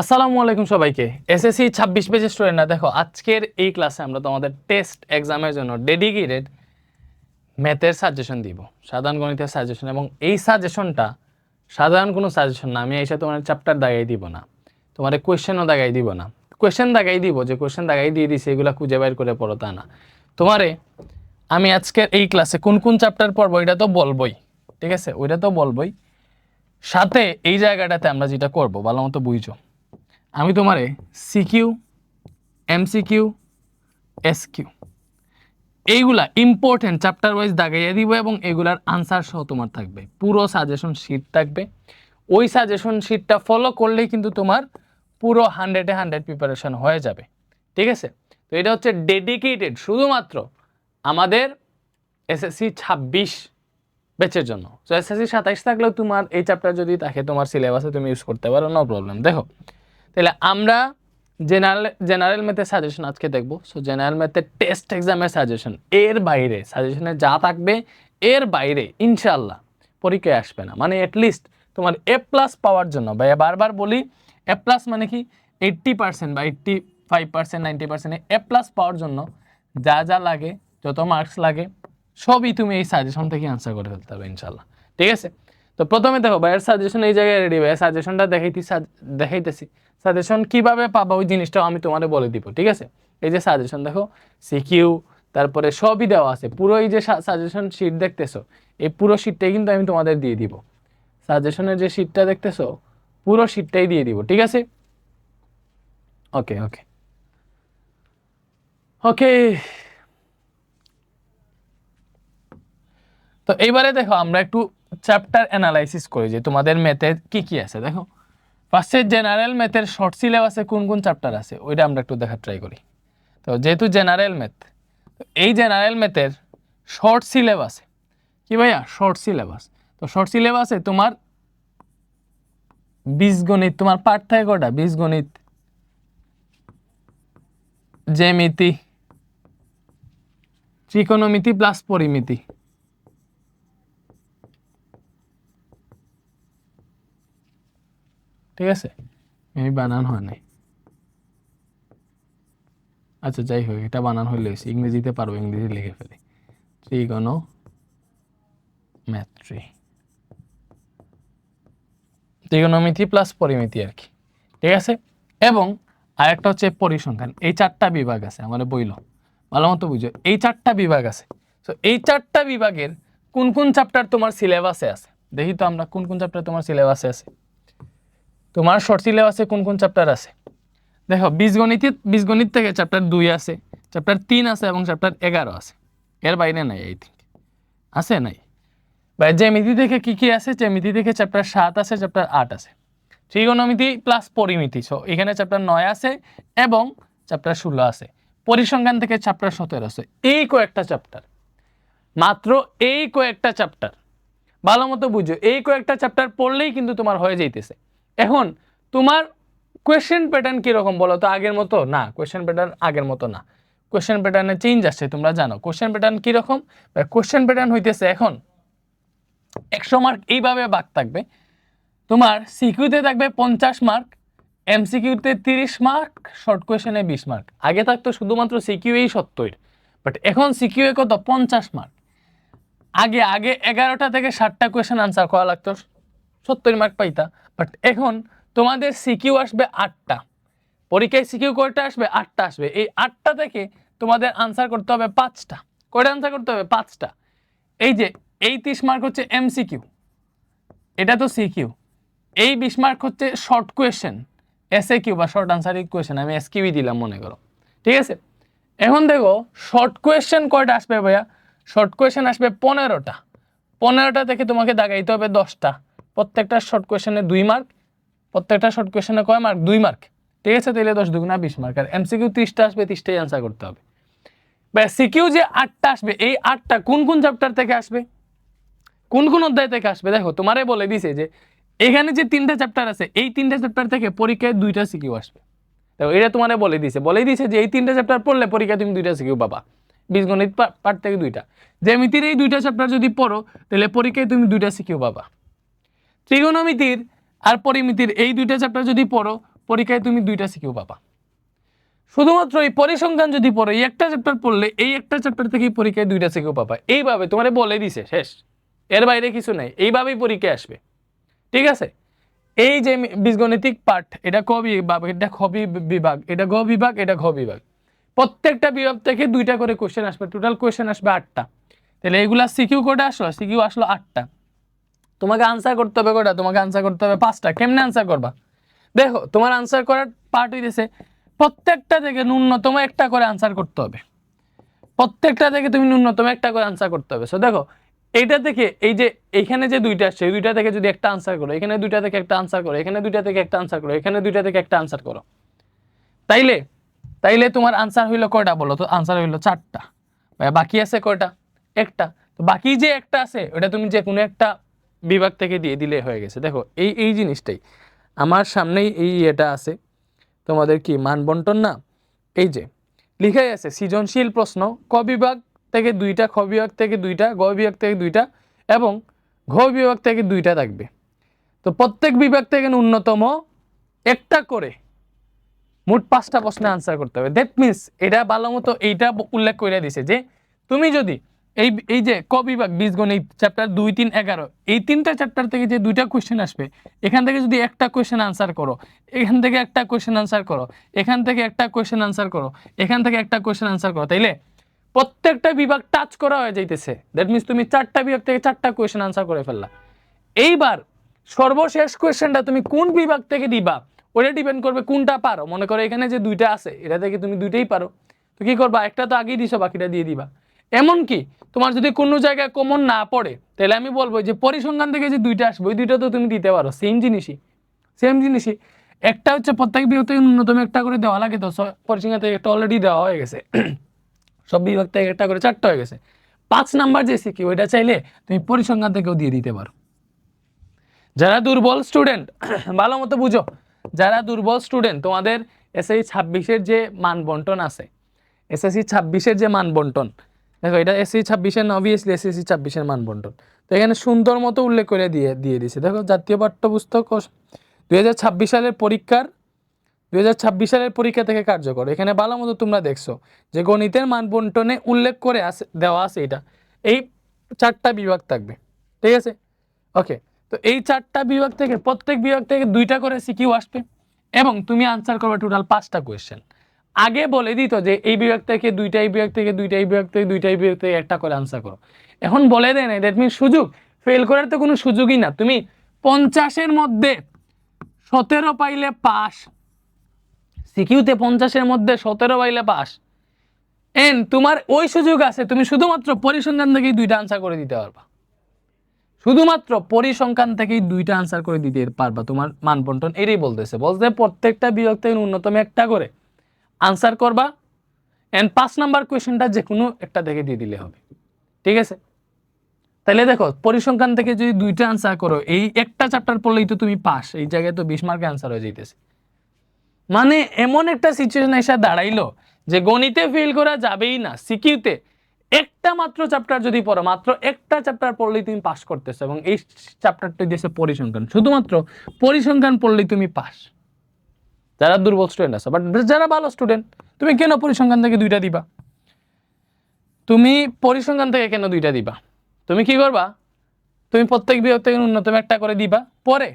আসসালামু আলাইকুম সবাইকে। এসএসসি ছাব্বিশ পেজের স্টুডেন্টরা দেখো, আজকের এই ক্লাসে আমরা তোমাদের টেস্ট এক্সামের জন্য ডেডিকেটেড ম্যাথের সাজেশন দিব, সাধারণ গণিতের সাজেশন এবং এই সাজেশনটা সাধারণ কোনো সাজেশন না, আমি এসে তোমার চ্যাপ্টার দাগাই দিব না তোমার কোয়েশ্চেনও দাগাই দিব না। কোয়েশ্চেন দাগাই দিব, যে কোয়েশ্চেন দাগাই দিয়ে দিছি, এগুলো খুঁজে বের করে পড়ো তা না। তোমারে, আমি আজকের এই ক্লাসে কোন কোন চ্যাপ্টার পড়ব, এটা তো বলবোই, ঠিক আছে? ওইটা তো বলবোই। সাথে এই জায়গাটাতে আমরা যেটা করব, ভালো মতো বুঝছ আমি তোমারে সিকিউ এমসিকিউ এসকিউ এইগুলা ইম্পর্টেন্ট চ্যাপ্টার ওয়াইজ দাগাইয়া দিব এবং এগুলার আনসার সহ তোমার থাকবে। পুরো সাজেশন শিট থাকবে। ওই সাজেশন শিটটা ফলো করলেই কিন্তু তোমার পুরো হান্ড্রেডে হান্ড্রেড প্রিপারেশন হয়ে যাবে। ঠিক আছে? তো এটা হচ্ছে ডেডিকেটেড শুধুমাত্র আমাদের এসএসসি ছাব্বিশ ব্যাচের জন্য। তো এসএসসি সাতাইশ থাকলেও তোমার এই চ্যাপ্টার যদি থাকে, তোমার সিলেবাসে তুমি ইউজ করতে পারো নো প্রবলেম দেখো তাহলে আমরা জেনারেল জেনারেল ম্যাথের সাজেশন আজকে দেখব। সো জেনারেল ম্যাথের টেস্ট এক্সামের সাজেশন এর বাইরে সাজেশনে যা থাকবে, এর বাইরে ইনশাল্লাহ পরীক্ষায় আসবে না। মানে অ্যাটলিস্ট তোমার এ প্লাস পাওয়ার জন্য। বা বারবার বলি এ প্লাস মানে কি? এইট্টি পার্সেন্ট বা eighty five percent ninety percent A plus পাওয়ার জন্য যা যা লাগে, যত মার্কস লাগে, সবই তুমি এই সাজেশন থেকে আনসার করে ফেলতে হবে ইনশাল্লাহ ঠিক আছে? তো প্রথমে দেখো ভাইয়ের সাজেশন এই জায়গায় রেডি ভাইয়ের সাজেশনটা দেখাইতে দেখাইতেছি। সাজেশন কীভাবে পাবা ওই জিনিসটাও আমি তোমাদের বলে দিব, ঠিক আছে? এই যে সাজেশন দেখো সিকিউ তারপরে সবই দেওয়া আছে। পুরো এই যে সাজেশন শিট দেখতেছো, এই পুরো শিটটাই কিন্তু আমি তোমাদের দিয়ে দিব। সাজেশনের যে শিটটা দেখতেছো, পুরো শিটটাই দিয়ে দিব, ঠিক আছে? ওকে ওকে ওকে তো এইবারে দেখো, আমরা একটু চ্যাপ্টার অ্যানালাইসিস করি যে তোমাদের ম্যাথে কি কি আছে, দেখো। ফার্স্টে জেনারেল ম্যাথের শর্ট সিলেবাসে কোন কোন চ্যাপ্টার আছে, ওইটা আমরা একটু দেখার ট্রাই করি। তো যেহেতু জেনারেল ম্যাথ এই জেনারেল ম্যাথের শর্ট সিলেবাসে কি ভাইয়া? শর্ট সিলেবাস তো শর্ট সিলেবাসে তোমার বীজগণিত, তোমার পাঠ থাকে কটা বীজগণিত, জ্যামিতি ত্রিকোণমিতি প্লাস পরিমিতি। ঠিক আছে? এই বানান হয় নাই। আচ্ছা যাই হোক, এটা বানান হইলে হয়েছে ইংরেজিতে পারব ইংরেজি লিখে ফেলি ত্রিগণ ম্যাথ্রি ত্রিগোণমিতি প্লাস পরিমিতি আর কি। ঠিক আছে? এবং আরেকটা হচ্ছে পরিসংখ্যান। এই চারটা বিভাগ আছে আমার বইল ভালো মতো বুঝো। এই চারটা বিভাগ আছে। তো এই চারটা বিভাগের কোন কোন চ্যাপ্টার তোমার সিলেবাসে আছে? দেখি তো আমরা কোন কোন চ্যাপ্টার তোমার সিলেবাসে আছে। তোমার শর্ট সিলেবাসে কোন কোন চ্যাপ্টার আছে? দেখো, বীজগণিত বীজগণিত থেকে চ্যাপ্টার দুই আছে চ্যাপ্টার তিন আছে এবং চ্যাপ্টার এগারো আছে। এর বাইরে নাই এই থিঙ্ক আছে নাই? বা জ্যামিতি থেকে কি কি আছে? জ্যামিতি থেকে চ্যাপ্টার সাত আছে চ্যাপ্টার আট আছে। ত্রিগোণমিতি প্লাস পরিমিতি সো এখানে চ্যাপ্টার নয় আছে এবং চ্যাপ্টার ষোলো আছে। পরিসংখ্যান থেকে চ্যাপ্টার সতেরো আছে। এই কয়েকটা চ্যাপ্টার মাত্র এই কয়েকটা চ্যাপ্টার ভালো মতো বুঝো, এই কয়েকটা চ্যাপ্টার পড়লেই কিন্তু তোমার হয়ে যাইতেছে। এখন তোমার কোয়েশ্চেন প্যাটার্ন কীরকম বলো তো আগের মতো? না কোয়েশ্চেন প্যাটার্ন আগের মতো না। কোয়েশ্চেন প্যাটার্নে চেঞ্জ আসছে, তোমরা জানো। কোয়েশ্চেন প্যাটার্ন কীরকম? কোয়েশ্চেন প্যাটার্ন হইতেছে এখন একশো মার্ক এইভাবে বাক থাকবে। তোমার সিকিউতে থাকবে পঞ্চাশ মার্ক এমসিকিউতে তিরিশ মার্ক শর্ট কোয়েশনে বিশ মার্ক আগে থাকতো শুধুমাত্র সিকিউই সত্তর বাট এখন সিকিউয়ে কত? পঞ্চাশ মার্ক আগে আগে এগারোটা থেকে ষাটটা কোয়েশন আনসার করা লাগতো। সত্তর মার্ক পাইতা। বাট এখন তোমাদের সিকিউ আসবে আটটা। পরীক্ষায় সিকিউ কয়টা আসবে? আটটা আসবে। এই আটটা থেকে তোমাদের আনসার করতে হবে পাঁচটা। কয়টা আনসার করতে হবে? পাঁচটা। এই যে এই তিরিশ মার্ক হচ্ছে এমসিকিউ এটা তো সিকিউ এই বিশ মার্ক হচ্ছে শর্ট কোয়েশ্চেন এসএ কিউ বা শর্ট আনসার কোয়েশ্চেন আমি এস কিউই দিলাম, মনে করো। ঠিক আছে? এখন দেখো শর্ট কোয়েশ্চেন কয়টা আসবে ভাইয়া? শর্ট কোয়েশ্চেন আসবে পনেরোটা। পনেরোটা থেকে তোমাকে দাগাইতে হবে দশটা। প্রত্যেকটা শর্ট কোয়েশনে দুই মার্ক প্রত্যেকটা শর্ট কোয়েশনে কয় মার্ক দুই মার্ক ঠিক আছে তাহলে দশ দুগুণা বিশ মার্ক আর এমসিকিউ ত্রিশটা আসবে, ত্রিশটাই অ্যান্সার করতে হবে। বা সিকিউ যে আটটা আসবে, এই আটটা কোন কোন চ্যাপ্টার থেকে আসবে? কোন কোন অধ্যায় থেকে আসবে? দেখো, তোমারে বলে দিছে যে, এখানে যে তিনটা চ্যাপ্টার আছে, এই তিনটা চ্যাপ্টার থেকে পরীক্ষায় দুইটা সিকিউ আসবে। দেখো, এটা তোমারে বলে দিছে। বলে দিছে যে, এই তিনটা চ্যাপ্টার পড়লে পরীক্ষায় তুমি দুইটা সিকিউ পাবা। বীজগণিত পার্ট থেকে দুইটা। জ্যামিতির এই দুইটা চ্যাপ্টার যদি পড়ো তাহলে পরীক্ষায় তুমি দুইটা সিকিউ পাবা। ত্রিগোণমিতির আর পরিমিতির এই দুইটা চ্যাপ্টার যদি পড়ো, পরীক্ষায় তুমি দুইটা সিকিউ পাবা। শুধুমাত্র এই পরিসংখ্যান যদি পড়ো, এই একটা চ্যাপ্টার পড়লে এই একটা চ্যাপ্টার থেকেই পরীক্ষায় দুইটা সিকিউ পাবা। এইভাবে তোমারে বলে দিছে, শেষ। এর বাইরে কিছু নাই, এইভাবেই পরীক্ষায় আসবে। ঠিক আছে? এই যে বীজগণিতিক পাঠ, এটা ক বিভাগ? এটা খ বিভাগ? এটা গ বিভাগ? এটা ঘ বিভাগ? প্রত্যেকটা বিভাগ থেকে দুইটা করে কোশ্চেন আসবে টোটাল কোশ্চেন আসবে আটটা। তাহলে এইগুলা সিকিউ কোটা আসলো? সিকিউ আসলো আটটা। তোমাকে আনসার করতে হবে কটা তোমাকে আনসার করতে হবে পাঁচটা। কেমনে আনসার করবা? দেখো, তোমার আনসার করার পার্ট হইতেছে, প্রত্যেকটা থেকে ন্যূনতম একটা করে আনসার করতে হবে। প্রত্যেকটা থেকে তুমি ন্যূনতম একটা করে আনসার করতে হবে। সো দেখো, এইটা থেকে এই যে এইখানে যে দুইটা আসছে দুইটা থেকে যদি একটা আনসার করো, এখানে দুইটা থেকে একটা আনসার করো, এখানে দুইটা থেকে একটা আনসার করো, এখানে দুইটা থেকে একটা আনসার করো। তাইলে তাইলে তোমার আনসার হইল কয়টা বলো তো? আনসার হইল চারটা। বাকি আছে কয়টা? একটা। তো বাকি যে একটা আছে ওটা তুমি যে কোনো একটা বিভাগ থেকে দিয়ে দিলে হয়ে গেছে। দেখো, এই এই জিনিসটাই। আমার সামনেই এই এটা আছে। তোমাদের কি মান বন্টন না? এই যে, লিখাই আছে, সৃজনশীল প্রশ্ন, ক বিভাগ থেকে দুইটা, খ বিভাগ থেকে দুইটা, গ বিভাগ থেকে দুইটা এবং ঘ বিভাগ থেকে দুইটা থাকবে। তো প্রত্যেক বিভাগ থেকে ন্যূনতম একটা করে মোট পাঁচটা প্রশ্নে আনসার করতে হবে। দ্যাট মিনস এটা ভালো মতো এইটা উল্লেখ করে দিছে যে, তুমি যদি এই এই যে ক বিভাগ বীজগণিত চ্যাপ্টার দুই, তিন, এগারো, এই তিনটা চ্যাপ্টার থেকে যে দুইটা কোয়েশ্চেন আসবে, এখান থেকে যদি একটা কোয়েশ্চেন আনসার করো, এখান থেকে একটা কোয়েশ্চেন আনসার করো, এখান থেকে একটা কোয়েশ্চেন আনসার করো, এখান থেকে একটা কোয়েশ্চেন আনসার করো, তাইলে প্রত্যেকটা বিভাগ টাচ করা হয়ে যাইতেছে। দ্যাট মিনস তুমি চারটা বিভাগ থেকে চারটা কোয়েশ্চেন আনসার করে ফেললা। এইবার সর্বশেষ কোয়েশ্চেনটা তুমি কোন বিভাগ থেকে দিবা ওটা ডিপেন্ড করবে কোনটা পারো। মনে করো এখানে যে দুইটা আছে, এটা থেকে তুমি দুইটাই পারো। তো কি করবা? একটা তো আগেই দিছো, বাকিটা দিয়ে দিবা। এমন কি তোমার যদি কোনো জায়গায় কমন না পড়ে, তাহলে আমি বলব যে পরিসংখ্যান থেকে যে দুইটা আসবে, ওই দুইটা তো তুমি দিতে পারো সেম জিনিসই সেম জিনিসই। একটা হচ্ছে প্রত্যেক বিভাগ থেকে ন্যূনতম একটা করে দেওয়া লাগে, তো পরিসংখ্যান থেকে একটা অলরেডি দেওয়া হয়ে গেছে। সব বিভাগ থেকে একটা করে চারটা হয়ে গেছে। পাঁচ নাম্বার যে শিখি ওইটা চাইলে তুমি পরিসংখ্যান থেকেও দিয়ে দিতে পারো। যারা দুর্বল স্টুডেন্ট ভালো মতো বুঝো, যারা দুর্বল স্টুডেন্ট তোমাদের এসএসসি ছাব্বিশের যে মান বন্টন আছে এসএসসি ছাব্বিশের যে মান বন্টন দেখো, এটা এসএসসি ছাব্বিশের অবভিয়াসলি এসএসসি ছাব্বিশের মান বন্টন তো এখানে সুন্দর মতো উল্লেখ করে দিয়ে দিয়ে দিছে দেখো, জাতীয় পাঠ্যপুস্তক দুই ছাব্বিশ সালের পরীক্ষার, দুই হাজার ছাব্বিশ সালের পরীক্ষা থেকে কার্যকর। এখানে ভালো মতো তোমরা দেখছ যে গণিতের মান বন্টনে উল্লেখ করে আছে দেওয়া আছে এটা। এই চারটা বিভাগ থাকবে, ঠিক আছে? ওকে তো এই চারটা বিভাগ থেকে, প্রত্যেক বিভাগ থেকে দুইটা করে সিকিউ আসবে এবং তুমি আনসার করবে টোটাল পাঁচটা কোয়েশ্চেন আগে বলে দিত যে এই বিভাগ থেকে দুইটা এই বিভাগ থেকে দুইটা এই বিভাগ থেকে দুইটা এই বিভাগ থেকে একটা করে আনসার করো। এখন বলে দেয় না দ্যাট মিন সুযোগ। ফেল করার তো কোনো সুযোগই না। তুমি পঞ্চাশের মধ্যে সতেরো পাইলে পাস সিকিউতে পঞ্চাশের মধ্যে সতেরো পাইলে পাস এন তোমার ওই সুযোগ আছে, তুমি শুধুমাত্র পরিসংখ্যান থেকেই দুইটা আনসার করে দিতে পারবা। শুধুমাত্র পরিসংখ্যান থেকেই দুইটা আনসার করে দিতে পারবা। তোমার মান বন্টন এটাই বলতেছে। বলতে প্রত্যেকটা বিভাগ থেকে ন্যূনতম একটা করে। আনসার করবা। এন্ড পাঁচ নাম্বার কোয়েশ্চেনটা যে কোনো একটা থেকে দিয়ে দিলে হবে। ঠিক আছে? তাহলে দেখো, পরিসংখ্যান থেকে যদি দুইটা আনসার করো, এই একটা চ্যাপ্টার পড়লেই তো তুমি পাস, এই জায়গায় তো বিশ মার্কে আনসার হয়ে যাইতেছে। মানে এমন একটা সিচুয়েশন এসে দাঁড়াইলো যে গণিতে ফেল করা যাবেই না, সিকিউতে একটা মাত্র চ্যাপ্টার যদি পড়ো, মাত্র একটা চ্যাপ্টার পড়লেই তুমি পাস করতেছো এবং এই চ্যাপ্টারটা দিয়েছে পরিসংখ্যান। শুধুমাত্র পরিসংখ্যান পড়লেই তুমি পাস। যারা দুর্বল স্টুডেন্ট আছে বাট যারা ভালো স্টুডেন্ট তুমি কেন পরিসংখ্যান থেকে দুইটা দিবা? তুমি পরিসংখ্যান থেকে কেন দুইটা দিবা? তুমি কি করবা? তুমি প্রত্যেক বিভাগ থেকে ন্যূনতম একটা করে দিবা, পরে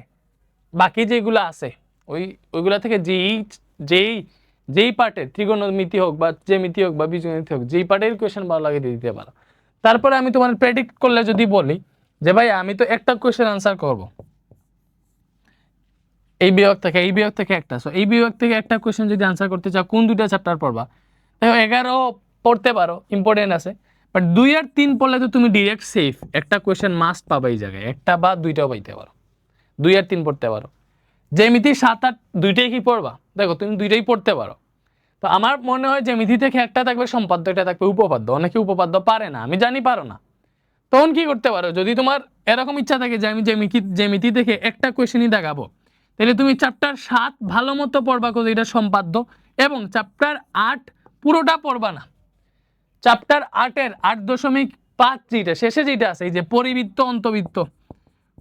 বাকি যেগুলো আছে, ওই, ওইগুলা থেকে যেই যেই যেই পার্টের ত্রিগোণমিতি হোক বা জ্যামিতি হোক বা বীজগণিত হোক, যেই পার্টের কোয়েশন ভালো লাগে দিয়ে দিতে পারো। তারপরে আমি তোমার প্রেডিক্ট করলে যদি বলি যে ভাই, আমি তো একটা কোয়েশন আনসার করব। এই বিভাগ থেকে, এই বিভাগ থেকে একটা। সো এই বিভাগ থেকে একটা কোয়েশন যদি আনসার করতে চাও, কোন দুইটা চ্যাপ্টার পড়বা? দেখো, এগারো পড়তে পারো ইম্পর্টেন্ট আছে। বাট দুই আর তিন পড়লে তো তুমি ডিরেক্ট সেফ একটা কোয়েশন মাস্ট পাবা এই জায়গায়। একটা বা দুইটাও পাইতে পারো। দুই আর তিন পড়তে পারো। জ্যামিতি সাত আট দুইটাই কি পড়বা? দেখো, তুমি দুইটাই পড়তে পারো। তো আমার মনে হয় জ্যামিতি থেকে একটা থাকবে, সম্পাদ্য এটা থাকবে, উপপাদ্য। অনেকে উপপাদ্য পারে না, আমি জানি পারো না। তখন কি করতে পারো? যদি তোমার এরকম ইচ্ছা থাকে যে আমি জ্যামিতি জ্যামিতি থেকে একটা কোয়েশনই দেখাবো তাহলে তুমি চ্যাপ্টার সাত ভালো মতো পড়বা কোথাও এটা সম্পাদ্য এবং চ্যাপ্টার আট পুরোটা পড়বা না। চ্যাপ্টার আটের আট দশমিক পাঁচ যেটা, শেষে যেটা আছে, এই যে পরিবৃত্ত, অন্তবৃত্ত।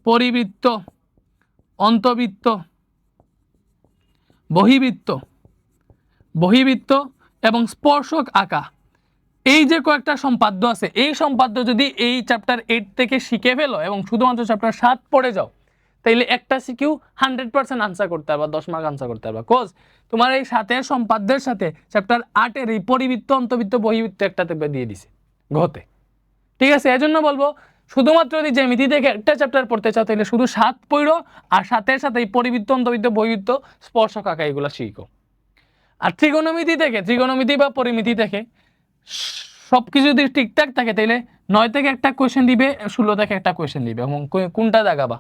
পরিবৃত্ত, অন্তবৃত্ত, বহিবৃত্ত বহিবৃত্ত এবং স্পর্শক আঁকা। এই যে কয়েকটা সম্পাদ্য আছে, এই সম্পাদ্য যদি এই চ্যাপ্টার এইট থেকে শিখে ফেলো এবং শুধুমাত্র চ্যাপ্টার সাত পড়ে যাও তাইলে একটা সিকিউ হান্ড্রেড পার্সেন্ট আনসার করতে পারবা, দশ মার্ক আনসার করতে পারবা। কোজ তোমার এই সাতের সম্পাদ্যের সাথে চ্যাপ্টার আটের এই পরিবৃত্ত অন্তবৃত্ত বহিবৃত্ত একটা থেকে দিয়ে দিছে ঘতে ঠিক আছে, এজন্য বলব, শুধুমাত্র যদি যে জ্যামিতি থেকে একটা চ্যাপ্টার পড়তে চাও তাহলে শুধু সাত পড়ো, আর সাথের সাথে এই পরিবৃত্ত অন্তবৃত্ত বহিবৃত্ত, স্পর্শক আঁকা, এগুলো শিখো। আর ত্রিগোণমিতি থেকে ত্রিগোণমিতি বা পরিমিতি থেকে সব কিছু যদি ঠিকঠাক থাকে তাহলে নয় থেকে একটা কোয়েশ্চেন দিবে, ষোলো থেকে একটা কোয়েশ্চেন দিবে, এবং কোনটা দাগাবা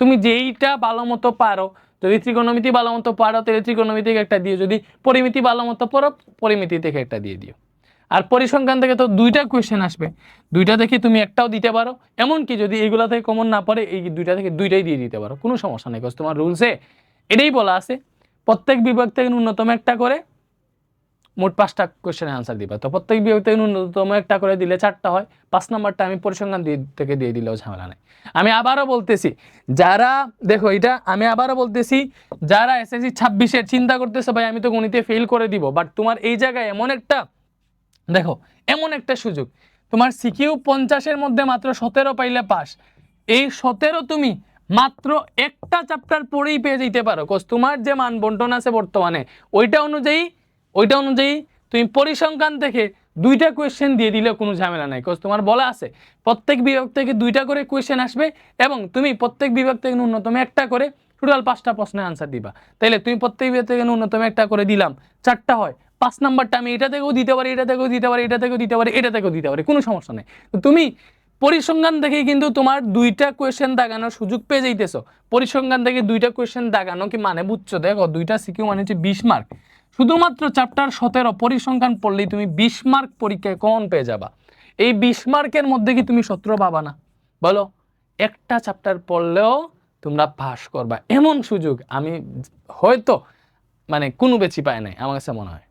তুমি যেইটা ভালো মতো পারো, যদি ত্রিগোণমিতি ভালো মতো পারো, তাহলে ত্রিগোণমিতি থেকে একটা দিও যদি পরিমিতি ভালো মতো পড়ো, পরিমিতি থেকে একটা দিয়ে দিও। আর পরিসংখ্যান থেকে তো দুইটা কোয়েশ্চেন আসবে। দুইটা থেকে তুমি একটাও দিতে পারো, এমনকি যদি এইগুলা থেকে কমন না পড়ে, এই দুইটা থেকে দুইটাই দিয়ে দিতে পারো। কোনো সমস্যা নেই তোমার রুলসে এটাই বলা আছে। প্রত্যেক বিভাগ থেকে ন্যূনতম একটা করে মোট পাঁচটা কোয়েশ্চেনের আনসার দিবা। তো প্রত্যেক বিভাগ ন্যূনতম একটা করে দিলে চারটা হয়। পাঁচ নাম্বারটা আমি পরিসংখ্যান দিয়ে থেকে দিয়ে দিলেও ঝামেলা নেই। আমি আবারও বলতেছি, যারা দেখো এটা আমি আবারও বলতেছি, যারা এসএসসি ছাব্বিশের চিন্তা করতেছে, ভাই, আমি তো গণিতে ফেল করে দিব। বাট তোমার এই জায়গায় এমন একটা দেখো, এমন একটা সুযোগ। তোমার সিকিউ পঞ্চাশের মধ্যে মাত্র সতেরো পাইলে পাস। এই সতেরো তুমি মাত্র একটা চ্যাপ্টার পড়েই পেয়ে যেতে পারো। কোস তোমার যে মান বন্টন আছে বর্তমানে, ওইটা অনুযায়ী ওইটা অনুযায়ী তুমি পরিসংখ্যান থেকে দুইটা কোয়েশ্চেন দিয়ে দিলে কোনো ঝামেলা নাই কোস তোমার বলা আছে, প্রত্যেক বিভাগ থেকে দুইটা করে কোয়েশ্চেন আসবে এবং তুমি প্রত্যেক বিভাগ থেকে ন্যূনতম একটা করে টোটাল পাঁচটা প্রশ্নের আনসার দিবা। তাইলে তুমি প্রত্যেক বিভাগ থেকে ন্যূনতম একটা করে দিলাম, চারটা হয়, পাঁচ নাম্বারটা আমি এটা থেকেও দিতে পারি, এটা থেকেও দিতে পারি, এটা থেকেও দিতে পারি, এটা থেকেও দিতে পারি, কোনো সমস্যা নেই। তো তুমি পরিসংখ্যান থেকে কিন্তু তোমার দুইটা কোয়েশ্চেন দাগানোর সুযোগ পেয়ে যাইতেছো। পরিসংখ্যান থেকে দুইটা কোয়েশ্চেন দাগানো কি মানে বুঝছ? দেখো, দুইটা সিকিউ মানে হচ্ছে বিশ মার্ক শুধুমাত্র চ্যাপ্টার সতেরো পরিসংখ্যান পড়লেই তুমি বিশ মার্ক পরীক্ষায় কমন পেয়ে যাবা। এই বিশ মার্কের মধ্যে কি তুমি সতেরো পাবা না? বলো, একটা চ্যাপ্টার পড়লেও তোমরা পাস করবা। এমন সুযোগ আমি হয়তো মানে কোনো বেশি পায় নাই, আমার কাছে মনে হয়।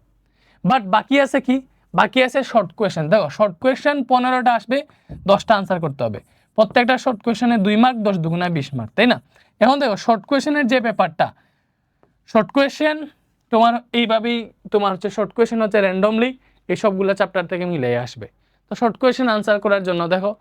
বাট বাকি আছে কি? বাকি আছে শর্ট কোয়েশ্চেন দেখো শর্ট কোয়েশ্চেন পনেরোটা আসবে, দশটা আনসার করতে হবে। প্রত্যেকটা শর্ট কোয়েশ্চেনে দুই মার্ক দশ দুগুণা বিশ মার্ক তাই না? এখন দেখো শর্ট কোয়েশ্চেনের যে ব্যাপারটা শর্ট কোয়েশ্চেন তোমার এইভাবেই তোমার হচ্ছে শর্ট কোয়েশ্চেন হচ্ছে র্যান্ডমলি এই সবগুলো চ্যাপ্টার থেকে মিলে আসবে। তো শর্ট কোয়েশ্চেন আনসার করার জন্য দেখো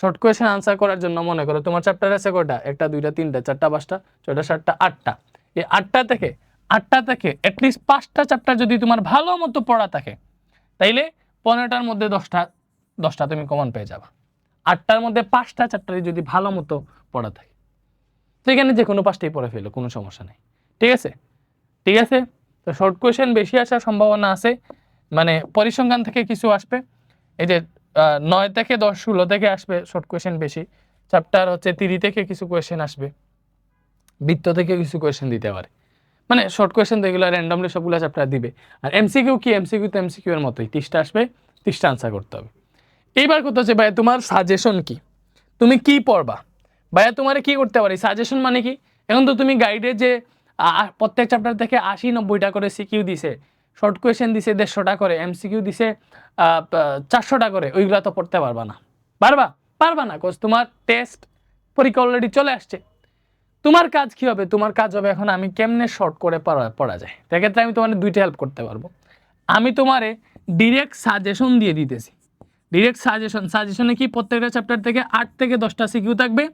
শর্ট কোয়েশ্চেন আনসার করার জন্য মনে করো তোমার চ্যাপ্টার আছে কয়টা? একটা, দুইটা, তিনটা, চারটা, পাঁচটা, ছয়টা, সাতটা, আটটা। এই আটটা থেকে আটটা থেকে অ্যাটলিস্ট পাঁচটা চ্যাপ্টার যদি তোমার ভালো মতো পড়া থাকে, তাইলে পনেরোটার মধ্যে দশটা দশটা তুমি কমন পেয়ে যাবা। আটটার মধ্যে পাঁচটা চ্যাপ্টারে যদি ভালো মতো পড়া থাকে, তো এখানে যে কোনো পাঁচটাই পড়ে ফেলো, কোনো সমস্যা নেই। ঠিক আছে? ঠিক আছে? তো শর্ট কোয়েশ্চেন বেশি আসার সম্ভাবনা আছে। মানে পরিসংখ্যান থেকে কিছু আসবে। এই যে নয় থেকে দশ, ষোলো থেকে আসবে শর্ট কোয়েশ্চেন বেশি। চ্যাপ্টার হচ্ছে তিরি থেকে কিছু কোয়েশ্চেন আসবে। বৃত্ত থেকে কিছু কোয়েশ্চেন দিতে পারে। মানে শর্ট কোয়েশ্চেন তো এগুলো র্যান্ডমলি সবগুলো চ্যাপ্টার দিবে। আর এমসিকিউ কি? এমসিকিউ তো এমসিকিউ এর মতোই। তিরিশটা আসবে, তিরিশটা আনসার করতে হবে। এইবার কথা হচ্ছে, ভাইয়া তোমার সাজেশন কি? তুমি কি পড়বা? ভাইয়া তোমার কি করতে পারি? সাজেশন মানে কি? এখন তো তুমি গাইডে যে প্রত্যেক চ্যাপ্টার থেকে আশি, নব্বইটা করে সিকিউ দিছে। শর্ট কোয়েশ্চেন দিছে দেড়শোটা করে এমসিকিউ দিছে চারশোটা করে। ওইগুলা তো পড়তে পারবা না। পারবা? পারবা না কোচ তোমার টেস্ট পরীক্ষা অলরেডি চলে আসছে। তোমার কাজ কি হবে? তোমার কাজ হবে এখন আমি কেমনে শর্ট করে পড়া যায়? সেক্ষেত্রে আমি তোমার দুইটা হেল্প করতে পারব। আমি তোমারে ডিরেক্ট সাজেশন দিয়ে দিতেছি। ডিরেক্ট সাজেশন সাজেশনে কি প্রত্যেকটা চ্যাপ্টার থেকে আট থেকে দশটা সিকিউ থাকবে?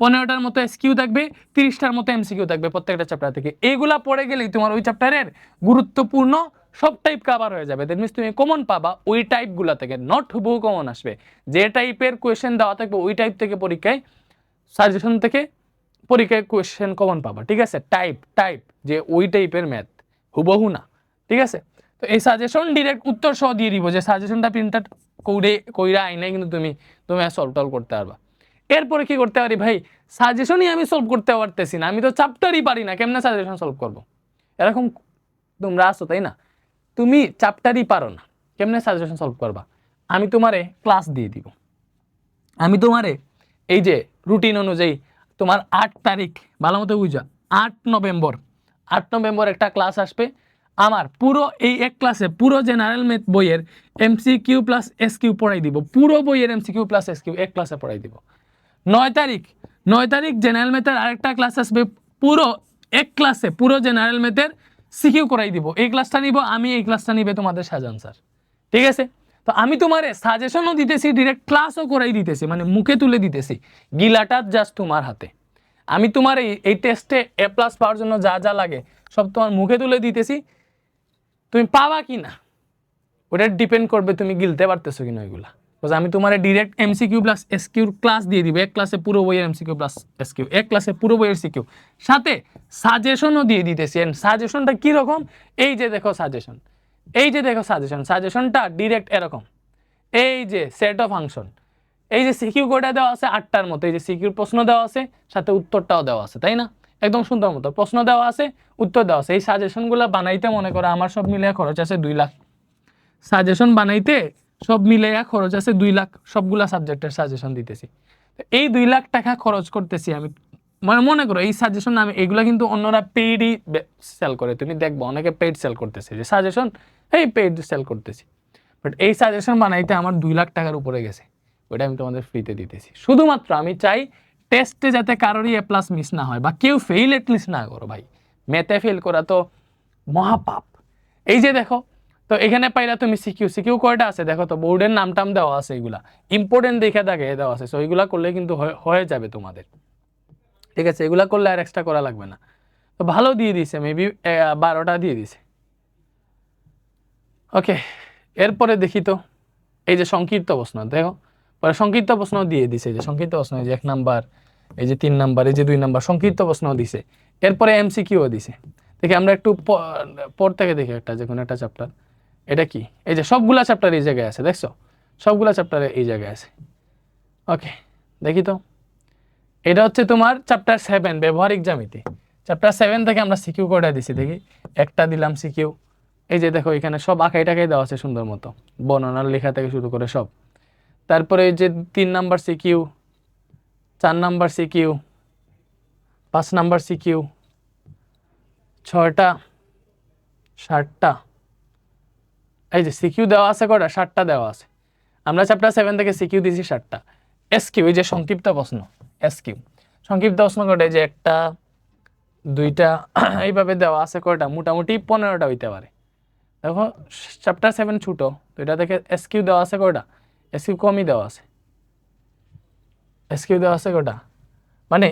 পনেরোটার মতো এসকিউ থাকবে, তিরিশটার মতো এমসিকিউ থাকবে প্রত্যেকটা চ্যাপ্টার থেকে। এইগুলা পড়ে গেলেই তোমার ওই চ্যাপ্টারের গুরুত্বপূর্ণ সব টাইপ কাভার হয়ে যাবে। দ্যাট মিনস তুমি কমন পাবা ওই টাইপগুলো থেকে নট হুবহু কমন আসবে। যে টাইপের কোয়েশ্চেন দেওয়া থাকবে ওই টাইপ থেকে পরীক্ষায় সাজেশন থেকে পরীক্ষায় কোয়েশ্চেন কমন পাবা। ঠিক আছে? টাইপ টাইপ যে ওই টাইপের ম্যাথ হুবহু না। ঠিক আছে? তো এই সাজেশন ডিরেক্ট উত্তর সহ দিয়ে দিব। যে সাজেশনটা প্রিন্ট আউট করে, কইরা আইনে কিন্তু তুমি তুমি সলভ টলভ করতে পারবা। এরপরে কি করতে পারি ভাই? সাজেশনই আমি সলভ করতে পারতেছি না। আমি তো চ্যাপ্টারই পারি না, কেমনে সাজেশন সলভ করব? এরকম তোমরা আসো তাই না? তুমি চ্যাপ্টারই পারো না, কেমনে সাজেশন সলভ করবা? আমি তোমারে ক্লাস দিয়ে দিব। আমি তোমারে এই যে রুটিন অনুযায়ী তোমার আট তারিখ ভালো মতো বুঝা, আট নভেম্বর আট নভেম্বর একটা ক্লাস আসবে। আমার পুরো এই এক ক্লাসে পুরো জেনারেল ম্যাথ বইয়ের MC Q plus S Q পড়াই দিব। পুরো বইয়ের MC Q plus S Q এক ক্লাসে পড়াই দিব। নয় তারিখ। নয় তারিখ জেনারেল ম্যাথের আরেকটা ক্লাস আসবে, পুরো এক ক্লাসে পুরো জেনারেল ম্যাথের সিকিউ করাই দিব। এই ক্লাসটা নিব, আমি এই ক্লাসটা নিবে তোমাদের সাজান স্যার ঠিক আছে? তো আমি তোমার সাজেশনও দিতেছি ডিরেক্ট ক্লাসও করাই দিতেছি মানে মুখে তুলে দিতেছি। গিলাটা জাস্ট তোমার হাতে। আমি তোমার এই এই টেস্টে এ প্লাস পাওয়ার জন্য যা যা লাগে, সব তোমার মুখে তুলে দিতেছি। তুমি পাবা কি না ওটা ডিপেন্ড করবে তুমি গিলতে পারতেছো কিনা ওইগুলা। বিকজ আমি তোমার ডিরেক্ট এমসিকিউ প্লাস এসকিউর ক্লাস দিয়ে দিব। এক ক্লাসে পুরো বইয়ের এমসিকিউ প্লাস এসকিউ এক ক্লাসে পুরো বইয়ের সিকিউ সাথে সাজেশনও দিয়ে দিতেছি। এন্ড সাজেশনটা কীরকম? এই যে দেখো সাজেশন এই যে দেখো সাজেশন সাজেশনটা ডিরেক্ট এরকম। এই যে সেট অফ ফাংশন এই যে সিকিউ কোডটা দেওয়া আছে আটটার মতো। এই যে সিকিউর প্রশ্ন দেওয়া আছে, সাথে উত্তরটাও দেওয়া আছে, তাই না? একদম সুন্দর মতো। প্রশ্ন দেওয়া আছে, উত্তর দেওয়া আছে। এই সাজেশনগুলো বানাইতে মনে করো আমার সব মিলে খরচ আছে দুই লাখ। সাজেশন বানাইতে সব মিলাইয়া খরচ আছে দুই লাখ, সবগুলা সাবজেক্টের সাজেশন দিতেছি। এই দুই লাখ টাকা খরচ করতেছি আমি। মানে মনে করো, এই সাজেশন আমি, এগুলা কিন্তু অন্যরা পেইডই সেল করে। তুমি দেখব, অনেকে পেইড সেল করতেছে। যে সাজেশন এই পেইড সেল করতেছি। বাট এই সাজেশন বানাইতে আমার দুই লাখ টাকার উপরে গেছে। ওইটা আমি তোমাদের ফ্রিতে দিতেছি। শুধুমাত্র আমি চাই টেস্টে যাতে কারোরই এ প্লাস মিস না হয়, বা কেউ ফেইল এটলিস্ট না করো ভাই। মেতে ফেল করা তো মহাপাপ। এই যে দেখো তো এখানে পাইলা তুমি সিকিউ সিকিউ কয়টা আছে? দেখো তো বোর্ডের নাম টাম দেওয়া আছে এগুলা। ইম্পর্টেন্ট দেখে থাকে দেওয়া আছে সো এগুলা করলে কিন্তু হয়ে- যাবে তোমাদের। ঠিক আছে, এগুলা করলে আর এক্সট্রা করা লাগবে না। তো ভালো দিয়ে দিছে মেবি বারোটা দিয়ে দিছে। ওকে এরপরে দেখি তো, এই যে সংক্ষিপ্ত প্রশ্ন, দেখো। পরে সংক্ষিপ্ত প্রশ্ন দিয়ে দিছে, এই যে সংক্ষিপ্ত প্রশ্ন, এই যে এক নাম্বার, এই যে তিন নাম্বার, এই যে দুই নাম্বার, সংক্ষিপ্ত প্রশ্ন দিছে। এরপরে এমসিকিউও দিছে। দেখি আমরা একটু পর থেকে দেখি একটা যে কোনো একটা চ্যাপ্টার এটা কি? এই যে সবগুলা চ্যাপ্টার এই জায়গায় আছে, দেখছ? সবগুলা চ্যাপ্টারে এই জায়গায় আছে। ওকে দেখি তো। এটা হচ্ছে তোমার চ্যাপ্টার সেভেন ব্যবহারিক জ্যামিতি। চ্যাপ্টার সেভেন থেকে আমরা সিকিউ কোডটা দিছি, দেখি। একটা দিলাম সিকিউ এই যে দেখো, এখানে সব আঁকাই টাকাই দেওয়া আছে সুন্দর মতো। বর্ণনার লেখা থেকে শুরু করে সব। তারপরে এই যে তিন নাম্বার সিকিউ চার নাম্বার সিকিউ পাঁচ নাম্বার সিকিউ ছয়টা ষাটটা এই যে সিকিউ দেওয়া আছে কটা ষাটটা দেওয়া আছে। আমরা চ্যাপ্টার সেভেন থেকে সিকিউ দিয়েছি ষাটটা এসকিউ এই যে সংক্ষিপ্ত প্রশ্ন এসকিউ সংক্ষিপ্ত প্রশ্ন কটা যে একটা, দুইটা, এইভাবে দেওয়া আছে কয়টা? মোটামুটি পনেরোটা হইতে পারে। দেখো চ্যাপ্টার সেভেন ছুটো, তো এটা থেকে এসকিউ দেওয়া আছে কয়টা? এসকিউ কমই দেওয়া আছে। এসকিউ দেওয়া আছে কয়টা? মানে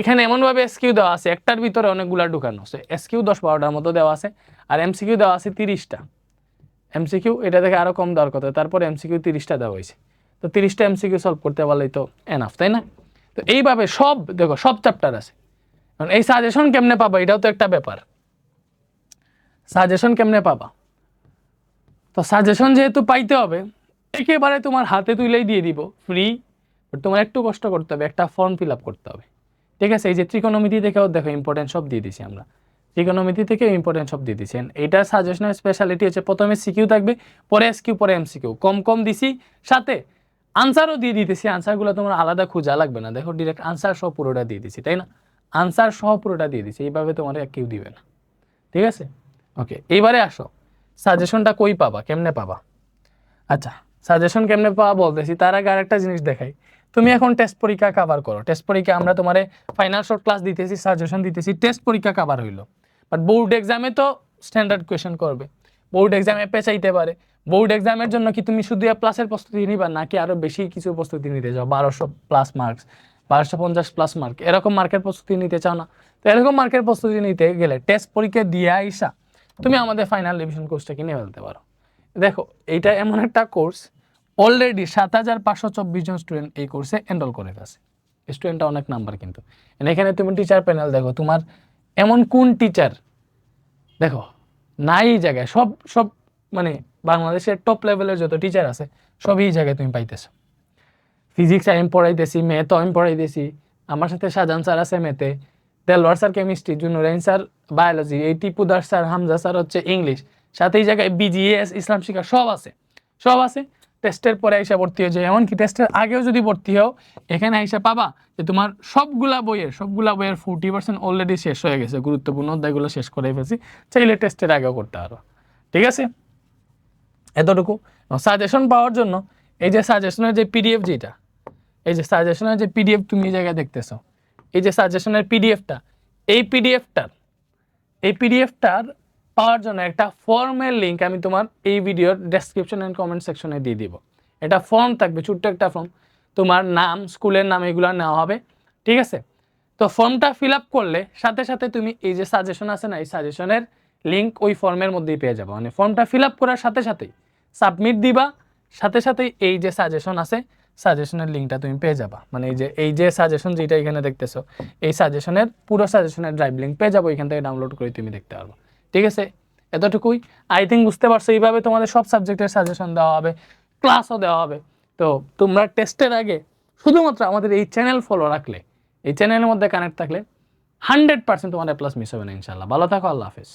এখানে এমনভাবে এসকিউ দেওয়া আছে, একটার ভিতরে অনেকগুলা ঢুকানো আছে। এসকিউ দশ বারোটার মতো দেওয়া আছে, আর এমসিকিউ দেওয়া আছে তিরিশটা। এমসিকিউ, এটা থেকে আরও কম দেওয়ার কথা। তারপরে এমসিকিউ তিরিশটা দেওয়া হয়েছে। তো তিরিশটা এমসিকিউ সলভ করতে পারলেই তো এনাফ তাই না? তো এইভাবে সব, দেখো, সব চ্যাপ্টার আছে। কারণ এই সাজেশন কেমনে পাবা, এটাও তো একটা ব্যাপার। সাজেশন কেমনে পাবা? তো সাজেশন যেহেতু পাইতে হবে, একেবারে তোমার হাতে তুলেই দিয়ে দিব ফ্রি তোমার একটু কষ্ট করতে হবে, একটা ফর্ম ফিল আপ করতে হবে। ঠিক আছে? এই যে ত্রিকোণমিতি থেকেও দেখো ইম্পর্টেন্ট সব দিয়ে দিছি আমরা। ত্রিকোণমিতি থেকে ইম্পর্টেন্ট সব দিয়ে And এটা সাজেশনের স্পেশালিটি হচ্ছে, প্রথমে সিকিউ থাকবে, পরে এসকিউ পরে এমসিকিউ কম কম দিছি, সাথে আনসারও দিয়ে দিতেছি। আনসারগুলো তোমার আলাদা খোঁজা লাগবে না। দেখো ডিরেক্ট আনসার সহ পুরোটা দিয়ে দিছি, তাই না? আনসার সহ পুরোটা দিয়ে দিছি, এইভাবে তোমার কেউ দিবে না। ঠিক আছে? ওকে এইবারে আসো। সাজেশনটা কই পাবা? কেমনে পাবা? আচ্ছা সাজেশন কেমনে পাওয়া বলতেছি, তার আগে আরেকটা জিনিস দেখাই। তুমি এখন টেস্ট পরীক্ষা কাভার করো। টেস্ট পরীক্ষা আমরা তোমার ফাইনাল শর্ট ক্লাস দিতেছি সাজেশন দিতেছি টেস্ট পরীক্ষা কাভার হইল। বাট বোর্ড এক্সামে তো স্ট্যান্ডার্ড কোয়েশন করবে। বোর্ড এক্সামে পেঁচাইতে পারে। বোর্ড এক্সামের জন্য কি তুমি শুধু প্লাসের প্রস্তুতি নিবা, নাকি আরও বেশি কিছু প্রস্তুতি নিতে চাও? বারোশো প্লাস মার্কস বারোশো পঞ্চাশ প্লাস মার্ক এরকম মার্কের প্রস্তুতি নিতে চাও না? তো এরকম মার্কের প্রস্তুতি নিতে গেলে টেস্ট পরীক্ষা দিয়ে আইসা তুমি আমাদের ফাইনাল রিভিশন কোর্সটা কিনে ফেলতে পারো। দেখো, এইটা এমন একটা কোর্স অলরেডি সাত হাজার পাঁচশো চব্বিশ জন স্টুডেন্ট এই কোর্সে এনরোল করে ফেলছে। স্টুডেন্টটা অনেক নাম্বার কিন্তু। এখানে তুমি টিচার প্যানেল দেখো, তোমার এমন কোন টিচার দেখো, নাই জায়গায়। সব সব মানে বাংলাদেশের টপ লেভেলের যত টিচার আছে সবই জায়গায় তুমি পাইতেছো। ফিজিক্স আমি পড়াইতেছি ম্যাথও আমি পড়াইতেছি। আমার সাথে শাহজাহান স্যার আছে ম্যাথে Delwar sir chemistry Junurain sir biology এই টিপুদার স্যার হামজা স্যার হচ্ছে ইংলিশ সাথে এই জায়গায় বিজিএস ইসলাম শিক্ষা সব আছে। সব আছে। টেস্টের পরে আইসা ভর্তি হয়ে যায়। এমনকি টেস্টের আগেও যদি ভর্তি হও, এখানে আইসা পাবা যে তোমার সবগুলা বইয়ের সবগুলা বইয়ের ফোর্টি পার্সেন্ট অলরেডি শেষ হয়ে গেছে। গুরুত্বপূর্ণ অধ্যায়গুলো শেষ করে ফেলছি। চাইলে টেস্টের আগেও করতে পারো। ঠিক আছে? এতটুকু। সাজেশন পাওয়ার জন্য এই যে সাজেশনের যে পিডিএফ যেটা, এই যে সাজেশনের যে পিডিএফ তুমি এই জায়গায় দেখতেছো, এই যে সাজেশনের পিডিএফটা এই পিডিএফটার এই পিডিএফটার পাওয়ার জন্য একটা ফর্মের লিঙ্ক আমি তোমার এই ভিডিওর ডেসক্রিপশন অ্যান্ড কমেন্ট সেকশনে দিয়ে দিব। এটা ফর্ম থাকবে, ছোট্ট একটা ফর্ম তোমার নাম, স্কুলের নাম, এগুলো নেওয়া হবে। ঠিক আছে? তো ফর্মটা ফিল আপ করলে সাথে সাথে তুমি এই যে সাজেশন আছে না, এই সাজেশনের লিঙ্ক ওই ফর্মের মধ্যেই পেয়ে যাবে। মানে ফর্মটা ফিল আপ করার সাথে সাথেই সাবমিট দিবা, সাথে সাথেই এই যে সাজেশন আছে সাজেশনের লিঙ্কটা তুমি পেয়ে যাবা। মানে এই যে এই যে সাজেশন যেটা এখানে দেখতেছো, এই সাজেশনের পুরো সাজেশনের ড্রাইভ লিঙ্ক পেয়ে যাব, এখান থেকে ডাউনলোড করে তুমি দেখতে পারব। ঠিক আছে? এতটুকুই। আই থিঙ্ক বুঝতে পারছ, এইভাবে তোমাদের সব সাবজেক্টের সাজেশন দেওয়া হবে ক্লাসও দেওয়া হবে। তো তোমরা টেস্টের আগে শুধুমাত্র আমাদের এই চ্যানেল ফলো রাখলে, এই চ্যানেলের মধ্যে কানেক্ট থাকলে হান্ড্রেড পার্সেন্ট তোমাদের প্লাস মিস হবে না ইনশাল্লাহ ভালো থাকো, আল্লাহ হাফেজ।